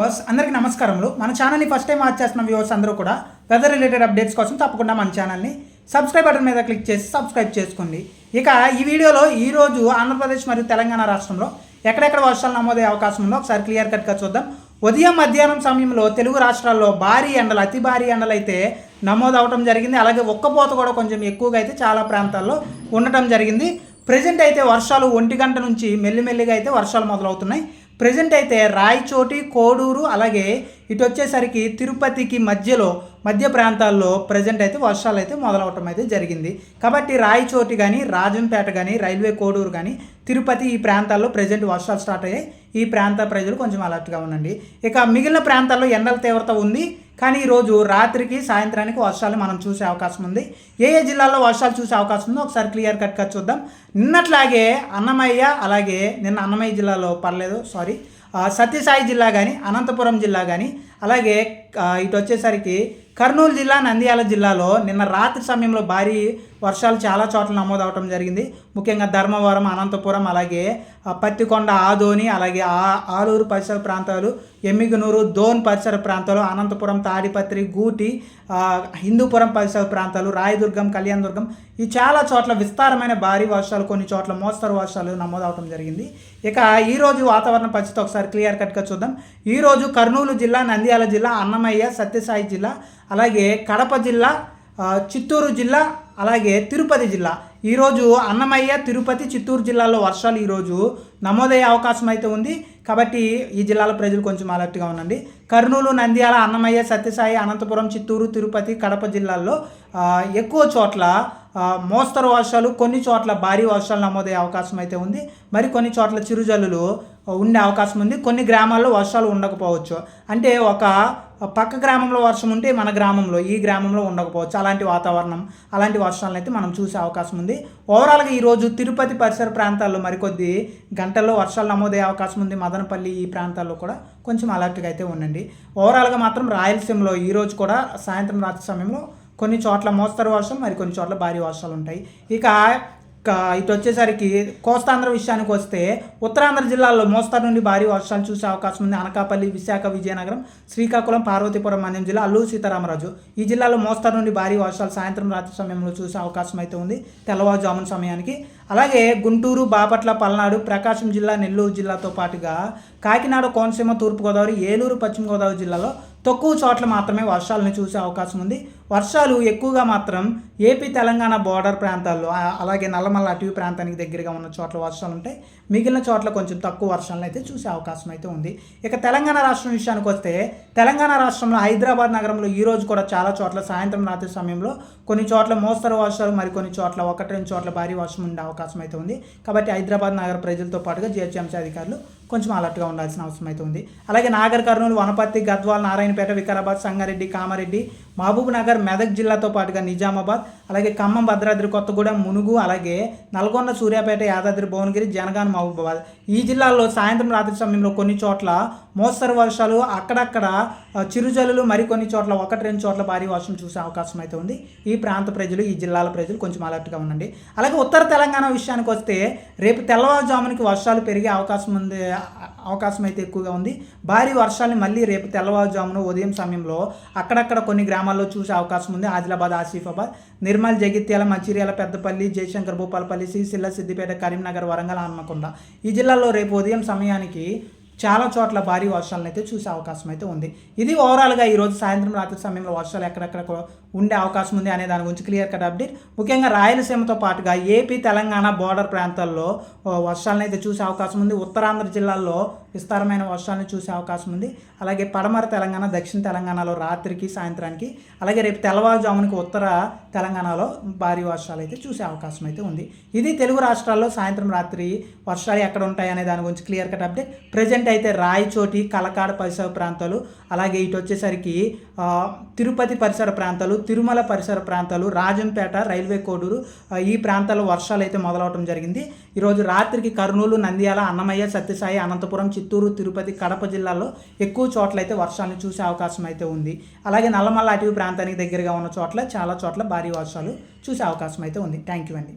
Viewers అందరికీ నమస్కారములు. మన ఛానల్ని ఫస్ట్ టైం వాచ్ చేస్తున్న వ్యూవర్స్ అందరూ కూడా వెదర్ రిలేటెడ్ అప్డేట్స్ కోసం తప్పకుండా మన ఛానల్ని సబ్స్క్రైబ్ బటన్ మీద క్లిక్ చేసి సబ్స్క్రైబ్ చేసుకోండి. ఇక ఈ వీడియోలో ఈరోజు ఆంధ్రప్రదేశ్ మరియు తెలంగాణ రాష్ట్రంలో ఎక్కడెక్కడ వర్షాలు నమోదయ్యే అవకాశం ఉందో ఒకసారి క్లియర్ కట్గా చూద్దాం. ఉదయం మధ్యాహ్నం సమయంలో తెలుగు రాష్ట్రాల్లో భారీ ఎండలు అతి భారీ ఎండలు అయితే నమోదవటం జరిగింది. అలాగే ఒక్కపోత కూడా కొంచెం ఎక్కువగా అయితే చాలా ప్రాంతాల్లో ఉండటం జరిగింది. ప్రజెంట్ అయితే వర్షాలు ఒంటి గంట నుంచి మెల్లిమెల్లిగా అయితే వర్షాలు మొదలవుతున్నాయి. ప్రజెంట్ అయితే రాయచోటి కోడూరు అలాగే ఇటు వచ్చేసరికి తిరుపతికి మధ్యలో మధ్య ప్రాంతాల్లో ప్రజెంట్ అయితే వర్షాలు అయితే మొదలవటం అయితే జరిగింది. కాబట్టి రాయచోటి కానీ రాజంపేట కానీ రైల్వే కోడూరు కానీ తిరుపతి ఈ ప్రాంతాల్లో ప్రజెంట్ వర్షాలు స్టార్ట్ అయ్యాయి. ఈ ప్రాంత ప్రజలు కొంచెం అలర్ట్గా ఉండండి. ఇక మిగిలిన ప్రాంతాల్లో ఎండల తీవ్రత ఉంది. కానీ ఈరోజు రాత్రికి సాయంత్రానికి వర్షాలు మనం చూసే అవకాశం ఉంది. ఏ ఏ జిల్లాల్లో వర్షాలు చూసే అవకాశం ఉందో ఒకసారి క్లియర్ కట్గా చూద్దాం. నిన్నట్లాగే అన్నమయ్య అలాగే నిన్న అన్నమయ్య జిల్లాలో పర్లేదు సారీ సత్యసాయి జిల్లా కానీ అనంతపురం జిల్లా కానీ అలాగే ఇటు వచ్చేసరికి కర్నూలు జిల్లా నంద్యాల జిల్లాలో నిన్న రాత్రి సమయంలో భారీ వర్షాలు చాలా చోట్ల నమోదవటం జరిగింది. ముఖ్యంగా ధర్మవరం అనంతపురం అలాగే పత్తికొండ ఆదోని అలాగే ఆ ఆలూరు పరిసర ప్రాంతాలు ఎమ్మిగనూరు దోన్ పరిసర ప్రాంతాలు అనంతపురం తాడిపత్రి గూటి హిందూపురం పరిసర ప్రాంతాలు రాయదుర్గం కళ్యాణదుర్గం ఈ చాలా చోట్ల విస్తారమైన భారీ వర్షాలు కొన్ని చోట్ల మోస్తరు వర్షాలు నమోదవటం జరిగింది. ఇక ఈరోజు వాతావరణ పరిస్థితి ఒకసారి క్లియర్ కట్గా చూద్దాం. ఈరోజు కర్నూలు జిల్లా నంద్యాల జిల్లా అన్నమయ్య సత్యసాయి జిల్లా అలాగే కడప జిల్లా చిత్తూరు జిల్లా అలాగే తిరుపతి జిల్లా. ఈరోజు అన్నమయ్య తిరుపతి చిత్తూరు జిల్లాలో వర్షాలు ఈరోజు నమోదయ్యే అవకాశం అయితే ఉంది. కాబట్టి ఈ జిల్లాల ప్రజలు కొంచెం అలర్ట్గా ఉండండి. కర్నూలు నంద్యాల అన్నమయ్య సత్యసాయి అనంతపురం చిత్తూరు తిరుపతి కడప జిల్లాల్లో ఎక్కువ చోట్ల మోస్తరు వర్షాలు కొన్ని చోట్ల భారీ వర్షాలు నమోదయ్యే అవకాశం అయితే ఉంది. మరి కొన్ని చోట్ల చిరుజల్లులు ఉండే అవకాశం ఉంది. కొన్ని గ్రామాల్లో వర్షాలు ఉండకపోవచ్చు. అంటే ఒక పక్క గ్రామంలో వర్షం ఉంటే మన గ్రామంలో ఈ గ్రామంలో ఉండకపోవచ్చు. అలాంటి వాతావరణం అలాంటి వర్షాలను అయితే మనం చూసే అవకాశం ఉంది. ఓవరాల్గా ఈరోజు తిరుపతి పరిసర ప్రాంతాల్లో మరికొద్ది గంటల్లో వర్షాలు నమోదయ్యే అవకాశం ఉంది. మదనపల్లి ఈ ప్రాంతాల్లో కూడా కొంచెం అలర్ట్గా అయితే ఉండండి. ఓవరాల్గా మాత్రం రాయలసీమలో ఈరోజు కూడా సాయంత్రం రాత్రి సమయంలో కొన్ని చోట్ల మోస్తరు వర్షం మరి కొన్ని చోట్ల భారీ వర్షాలు ఉంటాయి. ఇక ఇటు వచ్చేసరికి కోస్తాంధ్ర విషయానికి వస్తే ఉత్తరాంధ్ర జిల్లాల్లో మోస్తరు నుండి భారీ వర్షాలు చూసే అవకాశం ఉంది. అనకాపల్లి విశాఖ విజయనగరం శ్రీకాకుళం పార్వతీపురం మన్యం జిల్లా అల్లూరు సీతారామరాజు ఈ జిల్లాలో మోస్తరు నుండి భారీ వర్షాలు సాయంత్రం రాత్రి సమయంలో చూసే అవకాశం అయితే ఉంది తెల్లవారుజామున సమయానికి. అలాగే గుంటూరు బాపట్ల పల్నాడు ప్రకాశం జిల్లా నెల్లూరు జిల్లాతో పాటుగా కాకినాడ కోనసీమ తూర్పుగోదావరి ఏలూరు పశ్చిమ గోదావరి జిల్లాలో తక్కువ చోట్ల మాత్రమే వర్షాలను చూసే అవకాశం ఉంది. వర్షాలు ఎక్కువగా మాత్రం ఏపీ తెలంగాణ బోర్డర్ ప్రాంతాల్లో అలాగే నల్లమల్ల అటవీ ప్రాంతానికి దగ్గరగా ఉన్న చోట్ల వర్షాలు ఉంటాయి. మిగిలిన చోట్ల కొంచెం తక్కువ వర్షాలను అయితే చూసే అవకాశం అయితే ఉంది. ఇక తెలంగాణ రాష్ట్రం విషయానికి వస్తే తెలంగాణ రాష్ట్రంలో హైదరాబాద్ నగరంలో ఈరోజు కూడా చాలా చోట్ల సాయంత్రం రాత్రి సమయంలో కొన్ని చోట్ల మోస్తరు వర్షాలు మరి కొన్ని చోట్ల ఒకటి రెండు చోట్ల భారీ వర్షం ఉండే అవకాశం అయితే ఉంది. కాబట్టి హైదరాబాద్ నగర ప్రజలతో పాటుగా జిహెచ్ఎంసీ అధికారులు కొంచెం అలర్ట్గా ఉండాల్సిన అవసరం అయితే ఉంది. అలాగే నాగర్ కర్నూలు వనపర్తి గద్వాల్ నారాయణపేట వికారాబాద్ సంగారెడ్డి కామారెడ్డి మహబూబ్ నగర్ మెదక్ జిల్లాతో పాటుగా నిజామాబాద్ అలాగే ఖమ్మం భద్రాద్రి కొత్తగూడెం మునుగు అలాగే నల్గొండ సూర్యాపేట యాదాద్రి భువనగిరి జనగాన మహబూబాబాద్. ఈ జిల్లాల్లో సాయంత్రం రాత్రి సమయంలో కొన్ని చోట్ల మోస్తరు వర్షాలు అక్కడక్కడ చిరుజల్లులు మరికొన్ని చోట్ల ఒకటి రెండు చోట్ల భారీ వర్షం చూసే అవకాశం అయితే ఉంది. ఈ ప్రాంత ప్రజలు ఈ జిల్లాల ప్రజలు కొంచెం అలర్ట్గా ఉండండి. అలాగే ఉత్తర తెలంగాణ విషయానికి వస్తే రేపు తెల్లవారుజామునికి వర్షాలు పెరిగే అవకాశం ఉంది. అవకాశం అయితే ఎక్కువగా ఉంది. భారీ వర్షాలు మళ్ళీ రేపు తెల్లవారుజామున ఉదయం సమయంలో అక్కడక్కడ కొన్ని గ్రామాల్లో చూసే అవకాశం ఉంది. ఆదిలాబాద్ ఆసిఫాబాద్ నిర్మల్ జగిత్యాల మంచిర్యాల పెద్దపల్లి జయశంకర్ భూపాలపల్లి శ్రీశైల సిద్దిపేట కరీంనగర్ వరంగల్ హన్మకొండ. ఈ జిల్లాల్లో రేపు ఉదయం సమయానికి చాలా చోట్ల భారీ వర్షాలను అయితే చూసే అవకాశం అయితే ఉంది. ఇది ఓవరాల్గా ఈరోజు సాయంత్రం రాత్రి సమయంలో వర్షాలు ఎక్కడెక్కడ ఉండే అవకాశం ఉంది అనే దాని గురించి క్లియర్ కట్ అప్డేట్. ముఖ్యంగా రాయలసీమతో పాటుగా ఏపీ తెలంగాణ బోర్డర్ ప్రాంతాల్లో వర్షాలను అయితే చూసే అవకాశం ఉంది. ఉత్తరాంధ్ర జిల్లాల్లో విస్తారమైన వర్షాలను చూసే అవకాశం ఉంది. అలాగే పడమర తెలంగాణ దక్షిణ తెలంగాణలో రాత్రికి సాయంత్రానికి అలాగే రేపు తెల్లవారుజామునికి ఉత్తర తెలంగాణలో భారీ వర్షాలు అయితే చూసే అవకాశం అయితే ఉంది. ఇది తెలుగు రాష్ట్రాల్లో సాయంత్రం రాత్రి వర్షాలు ఎక్కడ ఉంటాయి అనే దాని గురించి క్లియర్ కట్ అప్డేట్. ప్రజెంట్ అయితే రాయచోటి కలకాడ పరిసర ప్రాంతాలు అలాగే ఇటు వచ్చేసరికి తిరుపతి పరిసర ప్రాంతాలు తిరుమల పరిసర ప్రాంతాలు రాజంపేట రైల్వే కోడూరు ఈ ప్రాంతాల్లో వర్షాలు అయితే మొదలవడం జరిగింది. ఈరోజు రాత్రికి కర్నూలు నంద్యాల అన్నమయ్య సత్యసాయి అనంతపురం చిత్తూరు తిరుపతి కడప జిల్లాల్లో ఎక్కువ చోట్ల అయితే వర్షాలను చూసే అవకాశం అయితే ఉంది. అలాగే నల్లమల్ల అటవీ ప్రాంతానికి దగ్గరగా ఉన్న చోట్ల చాలా చోట్ల భారీ వర్షాలు చూసే అవకాశం అయితే ఉంది. థ్యాంక్ యూ అండి.